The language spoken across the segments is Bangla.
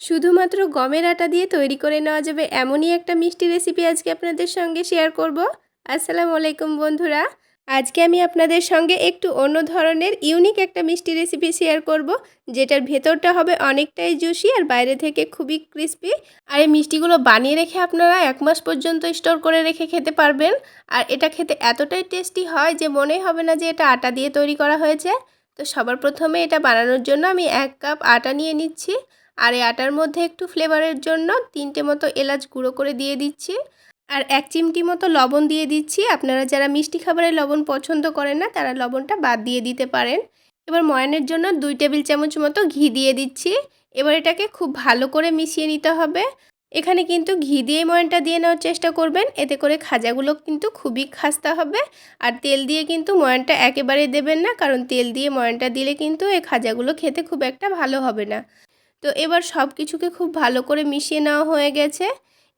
শুধুমাত্র গমের আটা দিয়ে তৈরি করে নেওয়া যাবে এমনই একটা মিষ্টি রেসিপি আজকে আপনাদের সঙ্গে শেয়ার করব। আসসালামু আলাইকুম বন্ধুরা, আজকে আমি আপনাদের সঙ্গে একটু অন্য ধরনের ইউনিক একটা মিষ্টি রেসিপি শেয়ার করব, যেটার ভেতরটা হবে অনেকটাই জুসি আর বাইরে থেকে খুবই ক্রিস্পি আর এই মিষ্টিগুলো বানিয়ে রেখে আপনারা এক মাস পর্যন্ত স্টোর করে রেখে খেতে পারবেন। আর এটা খেতে এতটাই টেস্টি হয় যে মনেই হবে না যে এটা আটা দিয়ে তৈরি করা হয়েছে। তো সবার প্রথমে এটা বানানোর জন্য আমি এক কাপ আটা নিয়ে নিচ্ছি। আর এই আটার মধ্যে একটু ফ্লেভারের জন্য তিনটে মতো এলাচ গুঁড়ো করে দিয়ে দিচ্ছি। আর এক চিমটি মতো লবণ দিয়ে দিচ্ছি। আপনারা যারা মিষ্টি খাবারে লবণ পছন্দ করেন না, তারা লবণটা বাদ দিয়ে দিতে পারেন। এবার ময়ানের জন্য দুই টেবিল চামচ মতো ঘি দিয়ে দিচ্ছি। এবার এটাকে খুব ভালো করে মিশিয়ে নিতে হবে। এখানে কিন্তু ঘি দিয়ে ময়নটা দিয়ে নেওয়ার চেষ্টা করবেন। এতে করে খাজাগুলো কিন্তু খুবই খাস্তা হবে। আর তেল দিয়ে কিন্তু ময়নটা একেবারে দেবেন না, কারণ তেল দিয়ে ময়নটা দিলে কিন্তু এই খাজাগুলো খেতে খুব একটা ভালো হবে না। তো এবার সব কিছুকে খুব ভালো করে মিশিয়ে নেওয়া হয়ে গেছে।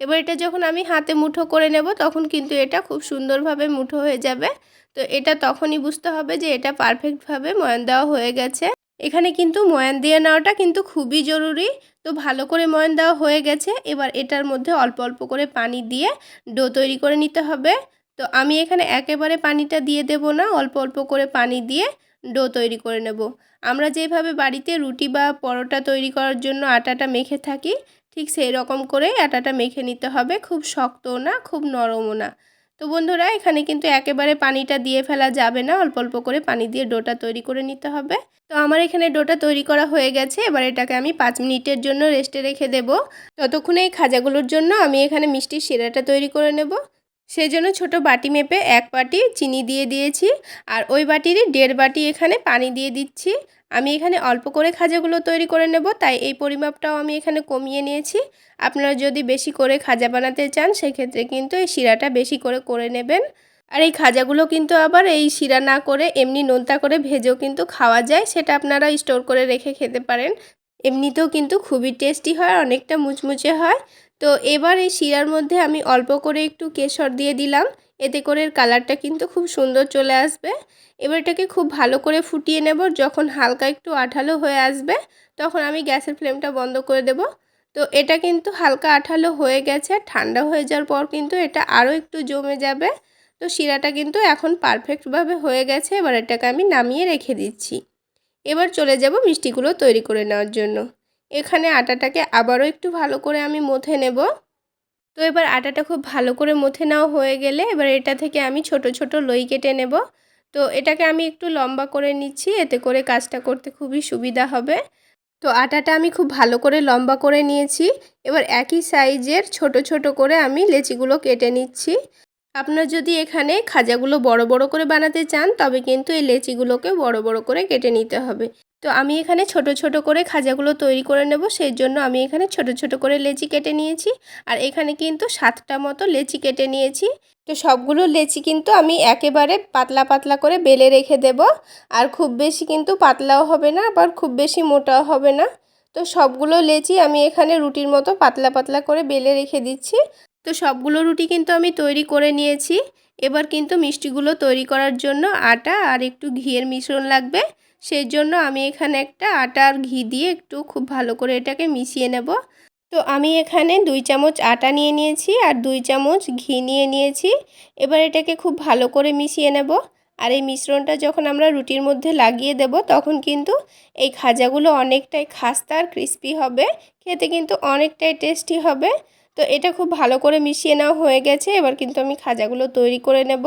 এবার এটা যখন আমি হাতে মুঠো করে নেব, তখন কিন্তু এটা খুব সুন্দরভাবে মুঠো হয়ে যাবে। তো এটা তখনই বুঝতে হবে যে এটা পারফেক্টভাবে ময়ান দেওয়া হয়ে গেছে। এখানে কিন্তু ময়ান দিয়ে নেওয়াটা কিন্তু খুবই জরুরি। তো ভালো করে ময়ান দেওয়া হয়ে গেছে। এবার এটার মধ্যে অল্প অল্প করে পানি দিয়ে ডো তৈরি করে নিতে হবে। তো আমি এখানে একেবারে পানিটা দিয়ে দেব না। অল্প অল্প করে পানি দিয়ে ডো তৈরি করে নেব। আমরা যেভাবে বাড়িতে রুটি বা পরোটা তৈরি করার জন্য আটাটা মেখে থাকি, ঠিক সেই রকম করেই আটাটা মেখে নিতে হবে। খুব শক্তও না, খুব নরমও না। তো বন্ধুরা, এখানে কিন্তু একেবারে পানিটা দিয়ে ফেলা যাবে না। অল্প অল্প করে পানি দিয়ে ডোটা তৈরি করে নিতে হবে। তো আমার এখানে ডোটা তৈরি করা হয়ে গেছে। এবার এটাকে আমি পাঁচ মিনিটের জন্য রেস্টে রেখে দেব। ততক্ষণে এই খাজাগুলোর জন্য আমি এখানে মিষ্টির শিরাটা তৈরি করে নেব। সেই জন্য ছোটো বাটি মেপে এক বাটি চিনি দিয়ে দিয়েছি আর ওই বাটিরই দেড় বাটি এখানে পানি দিয়ে দিচ্ছি। আমি এখানে অল্প করে খাজাগুলো তৈরি করে নেব, তাই এই পরিমাপটাও আমি এখানে কমিয়ে নিয়েছি। আপনারা যদি বেশি করে খাজা বানাতে চান, সেক্ষেত্রে কিন্তু এই শিরাটা বেশি করে করে নেবেন। আর এই খাজাগুলো কিন্তু আবার এই শিরা না করে এমনি নোনতা করে ভেজেও কিন্তু খাওয়া যায়, সেটা আপনারা স্টোর করে রেখে খেতে পারেন। এমনিতেও কিন্তু খুবই টেস্টি হয়, অনেকটা মুচমুচে হয়। তো এবার এই শিরার মধ্যে আমি অল্প করে একটু কেশর দিয়ে দিলাম। এতে করে কালারটা কিন্তু খুব সুন্দর চলে আসবে। এবার এটাকে খুব ভালো করে ফুটিয়ে নেব। যখন হালকা একটু আঠালো হয়ে আসবে, তখন আমি গ্যাসের ফ্লেমটা বন্ধ করে দেব। তো এটা কিন্তু হালকা আঠালো হয়ে গেছে, ঠান্ডা হয়ে যাওয়ার পর কিন্তু এটা আরও একটু জমে যাবে। তো শিরাটা কিন্তু এখন পারফেক্টভাবে হয়ে গেছে। এবার এটাকে আমি নামিয়ে রেখে দিচ্ছি। এবার চলে যাব মিষ্টিগুলো তৈরি করে নেওয়ার জন্য। এখানে আটাটাকে আবারও একটু ভালো করে আমি মথে নেব। তো এবার আটাটা খুব ভালো করে মথে নেওয়া হয়ে গেলে এবার এটা থেকে আমি ছোট ছোট লই কেটে নেব। তো এটাকে আমি একটু লম্বা করে নিচ্ছি, এতে করে কাজটা করতে খুবই সুবিধা হবে। তো আটাটা আমি খুব ভালো করে লম্বা করে নিয়েছি। এবার একই সাইজের ছোট ছোট করে আমি লেচিগুলো কেটে নিচ্ছি। আপনার যদি এখানে খাজাগুলো বড় বড় করে বানাতে চান, তবে কিন্তু এই লেচিগুলোকে বড় বড় করে কেটে নিতে হবে। তো আমি এখানে ছোট ছোট করে খাজাগুলো তৈরি করে নেব, সেই জন্য আমি এখানে ছোট ছোট করে লেচি কেটে নিয়েছি। আর এখানে কিন্তু সাতটা মতো লেচি কেটে নিয়েছি। তো সবগুলো লেচি কিন্তু আমি একেবারে পাতলা পাতলা করে বেলে রেখে দেব। আর খুব বেশি কিন্তু পাতলাও হবে না, আবার খুব বেশি মোটাও হবে না। তো সবগুলো লেচি আমি এখানে রুটির মতো পাতলা পাতলা করে বেলে রেখে দিচ্ছি। তো সবগুলো রুটি কিন্তু আমি তৈরি করে নিয়েছি। এবার কিন্তু মিষ্টিগুলো তৈরি করার জন্য আটা আর একটু ঘিয়ের মিশ্রণ লাগবে। সেই জন্য আমি এখানে একটা আটা আর ঘি দিয়ে একটু খুব ভালো করে এটাকে মিশিয়ে নেব। তো আমি এখানে দুই চামচ আটা নিয়ে নিয়েছি আর দুই চামচ ঘি নিয়ে নিয়েছি। এবার এটাকে খুব ভালো করে মিশিয়ে নেব। আর এই মিশ্রণটা যখন আমরা রুটির মধ্যে লাগিয়ে দেব, তখন কিন্তু এই খাজাগুলো অনেকটাই খাস্তা আর ক্রিস্পি হবে। খেতে কিন্তু অনেকটাই টেস্টি হবে। তো এটা খুব ভালো করে মিশিয়ে নেওয়া হয়ে গেছে। এবার কিন্তু আমি খাজাগুলো তৈরি করে নেব।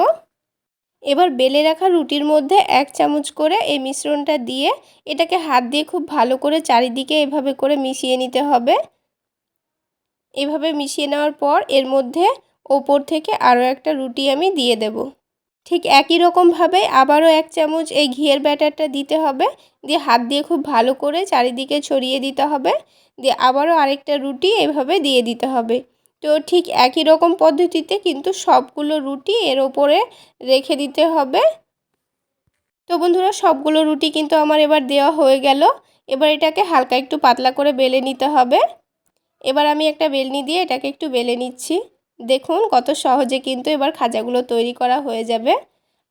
এবার বেলে রাখা রুটির মধ্যে এক চামচ করে এই মিশ্রণটা দিয়ে এটাকে হাত দিয়ে খুব ভালো করে চারিদিকে এভাবে করে মিশিয়ে নিতে হবে। এভাবে মিশিয়ে নেওয়ার পর এর মধ্যে ওপর থেকে আরও একটা রুটি আমি দিয়ে দেব। ঠিক একই রকমভাবে আবারও এক চামচ এই ঘিয়ের ব্যাটারটা দিতে হবে। দিয়ে হাত দিয়ে খুব ভালো করে চারিদিকে ছড়িয়ে দিতে হবে। দিয়ে আবারও আরেকটা রুটি এভাবে দিয়ে দিতে হবে। তো ঠিক একই রকম পদ্ধতিতে কিন্তু সবগুলো রুটি এর ওপরে রেখে দিতে হবে। তো বন্ধুরা, সবগুলো রুটি কিন্তু আমার এবার দেওয়া হয়ে গেল। এবার এটাকে হালকা একটু পাতলা করে বেলে নিতে হবে। এবার আমি একটা বেলনি দিয়ে এটাকে একটু বেলে নিচ্ছি। দেখুন কত সহজে কিন্তু এবার খাজাগুলো তৈরি করা হয়ে যাবে।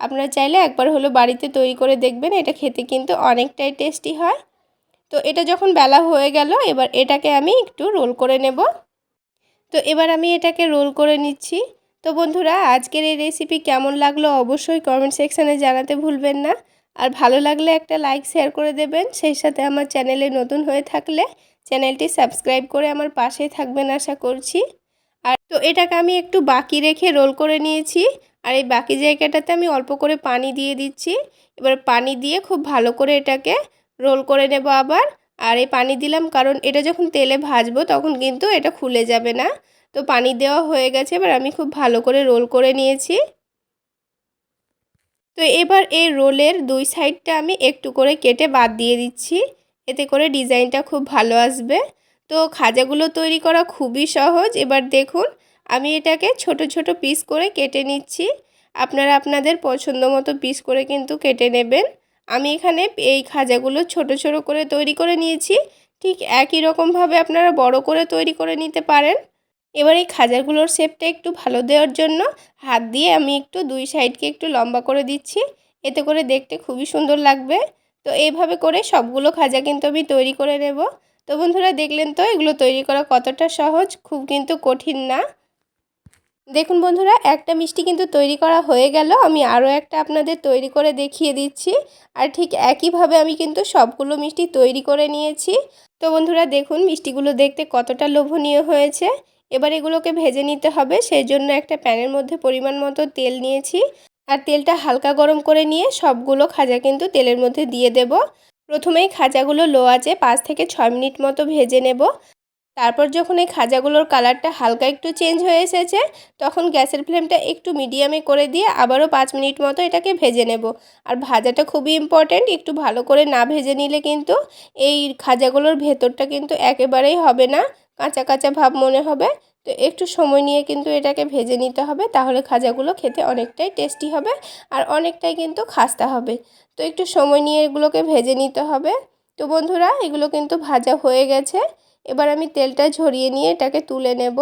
আপনারা চাইলে একবার হলো বাড়িতে তৈরি করে দেখবেন, এটা খেতে কিন্তু অনেকটাই টেস্টি হয়। তো এটা যখন বেলা হয়ে গেল, এবার এটাকে আমি একটু রোল করে নেব। তো এবার আমি এটাকে রোল করে নিচ্ছি। তো বন্ধুরা, আজকের এই রেসিপি কেমন লাগল অবশ্যই কমেন্ট সেকশানে জানাতে ভুলবেন না। আর ভালো লাগলে একটা লাইক শেয়ার করে দেবেন। সেই সাথে আমার চ্যানেলে নতুন হয়ে থাকলে চ্যানেলটি সাবস্ক্রাইব করে আমার পাশে থাকবেন আশা করছি। আর তো এটাকে আমি একটু বাকি রেখে রোল করে নিয়েছি। আর এই বাকি জায়গাটাতে আমি অল্প করে পানি দিয়ে দিচ্ছি। এবার পানি দিয়ে খুব ভালো করে এটাকে রোল করে নেব আবার। আর এই পানি দিলাম কারণ এটা যখন তেলে ভাজবো তখন কিন্তু এটা খুলে যাবে না। তো পানি দেওয়া হয়ে গেছে, এবার আমি খুব ভালো করে রোল করে নিয়েছি। তো এবার এই রোলের দুই সাইডটা আমি একটু করে কেটে বাদ দিয়ে দিচ্ছি, এতে করে ডিজাইনটা খুব ভালো আসবে। তো খাজাগুলো তৈরি করা খুবই সহজ, এবার দেখুন আমি এটাকে ছোট ছোট পিস করে কেটে নিচ্ছি। আপনারা আপনাদের পছন্দ মতো পিস করে কিন্তু কেটে নেবেন। আমি এখানে এই খাজাগুলো ছোট ছোট করে তৈরি করে নিয়েছি। ঠিক একই রকমভাবে আপনারা বড় করে তৈরি করে নিতে পারেন। এবার এই খাজাগুলোর শেপটা একটু ভালো দেওয়ার জন্য হাত দিয়ে আমি একটু দুই সাইডকে একটু লম্বা করে দিচ্ছি। এতে করে দেখতে খুবই সুন্দর লাগবে। তো এইভাবে করে সবগুলো খাজা কিন্তু আমি তৈরি করে নেব। তো বন্ধুরা দেখলেন তো এগুলো তৈরি করা কতটা সহজ? খুব কিন্তু কঠিন না। দেখুন বন্ধুরা, একটা মিষ্টি কিন্তু তৈরি করা হয়ে গেল। আমি আরও একটা আপনাদের তৈরি করে দেখিয়ে দিচ্ছি। আর ঠিক একইভাবে আমি কিন্তু সবগুলো মিষ্টি তৈরি করে নিয়েছি। তো বন্ধুরা, দেখুন মিষ্টিগুলো দেখতে কতটা লোভনীয় হয়েছে। এবার এগুলোকে ভেজে নিতে হবে। সেই জন্য একটা প্যানের মধ্যে পরিমাণ মতো তেল নিয়েছি। আর তেলটা হালকা গরম করে নিয়ে সবগুলো খাজা কিন্তু তেলের মধ্যে দিয়ে দেব। প্রথমেই খাজাগুলো লো আছে পাঁচ থেকে ছয় মিনিট মতো ভেজে নেব। তারপর যখন এই খাজাগুলোর কালারটা হালকা একটু চেঞ্জ হয়ে এসেছে, তখন গ্যাসের ফ্লেমটা একটু মিডিয়ামে করে দিয়ে আবারও পাঁচ মিনিট মতো এটাকে ভেজে নেব। আর ভাজাটা খুবই ইম্পর্ট্যান্ট একটু ভালো করে না ভেজে নিলে কিন্তু এই খাজাগুলোর ভেতরটা কিন্তু একেবারেই হবে না, কাঁচা কাঁচা ভাব মনে হবে। তো একটু সময় নিয়ে কিন্তু এটাকে ভেজে নিতে হবে, তাহলে খাজাগুলো খেতে অনেকটাই টেস্টি হবে আর অনেকটাই কিন্তু খাস্তা হবে। তো একটু সময় নিয়ে এগুলোকে ভেজে নিতে হবে। তো বন্ধুরা, এগুলো কিন্তু ভাজা হয়ে গেছে। এবার আমি তেলটা ঝরিয়ে নিয়ে এটাকে তুলে নেব।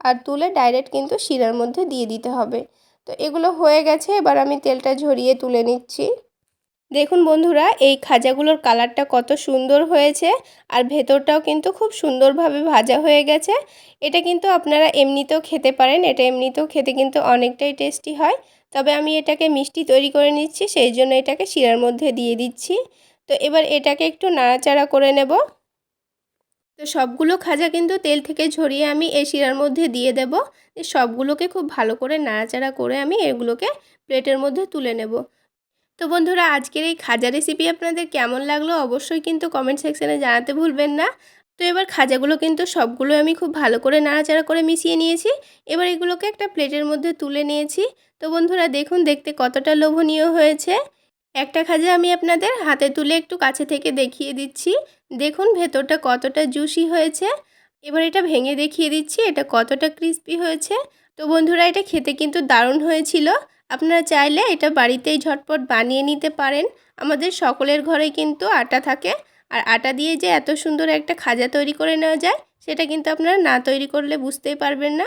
আর তুলে ডাইরেক্ট কিন্তু শিরার মধ্যে দিয়ে দিতে হবে। তো এগুলো হয়ে গেছে, এবার আমি তেলটা ঝরিয়ে তুলে নিচ্ছি। দেখুন বন্ধুরা, এই খাজাগুলোর কালারটা কত সুন্দর হয়েছে। আর ভেতরটাও কিন্তু খুব সুন্দরভাবে ভাজা হয়ে গেছে। এটা কিন্তু আপনারা এমনিতেও খেতে পারেন, এটা এমনিতেও খেতে কিন্তু অনেকটাই টেস্টি হয়। তবে আমি এটাকে মিষ্টি তৈরি করে নিচ্ছি, সেই জন্য এটাকে শিরার মধ্যে দিয়ে দিচ্ছি। তো এবার এটাকে একটু নাড়াচাড়া করে নেব। তো সবগুলো খাজা কিন্তু তেল থেকে ঝরিয়ে আমি এই শিরার মধ্যে দিয়ে দেব। সবগুলোকে খুব ভালো করে নাড়াচাড়া করে আমি এগুলোকে প্লেটের মধ্যে তুলে নেব। তো বন্ধুরা, আজকের এই খাজা রেসিপি আপনাদের কেমন লাগল অবশ্যই কিন্তু কমেন্ট সেকশানে জানাতে ভুলবেন না। তো এবার খাজাগুলো কিন্তু সবগুলো আমি খুব ভালো করে নাড়াচাড়া করে মিশিয়ে নিয়েছি। এবার এগুলোকে একটা প্লেটের মধ্যে তুলে নিয়েছি। তো বন্ধুরা, দেখুন দেখতে কতটা লোভনীয় হয়েছে। একটা খাজা আমি আপনাদের হাতে তুলে একটু কাছে থেকে দেখিয়ে দিচ্ছি। দেখুন ভেতরটা কতটা জুসি হয়েছে। এবার এটা ভেঙে দেখিয়ে দিচ্ছি, এটা কতটা ক্রিস্পি হয়েছে। তো বন্ধুরা, এটা খেতে কিন্তু দারুণ হয়েছিল। আপনারা চাইলে এটা বাড়িতেই ঝটপট বানিয়ে নিতে পারেন। আমাদের সকলের ঘরে কিন্তু আটা থাকে। আর আটা দিয়ে যে এত সুন্দর একটা খাজা তৈরি করে নেওয়া যায়, সেটা কিন্তু আপনারা না তৈরি করলে বুঝতেই পারবেন না।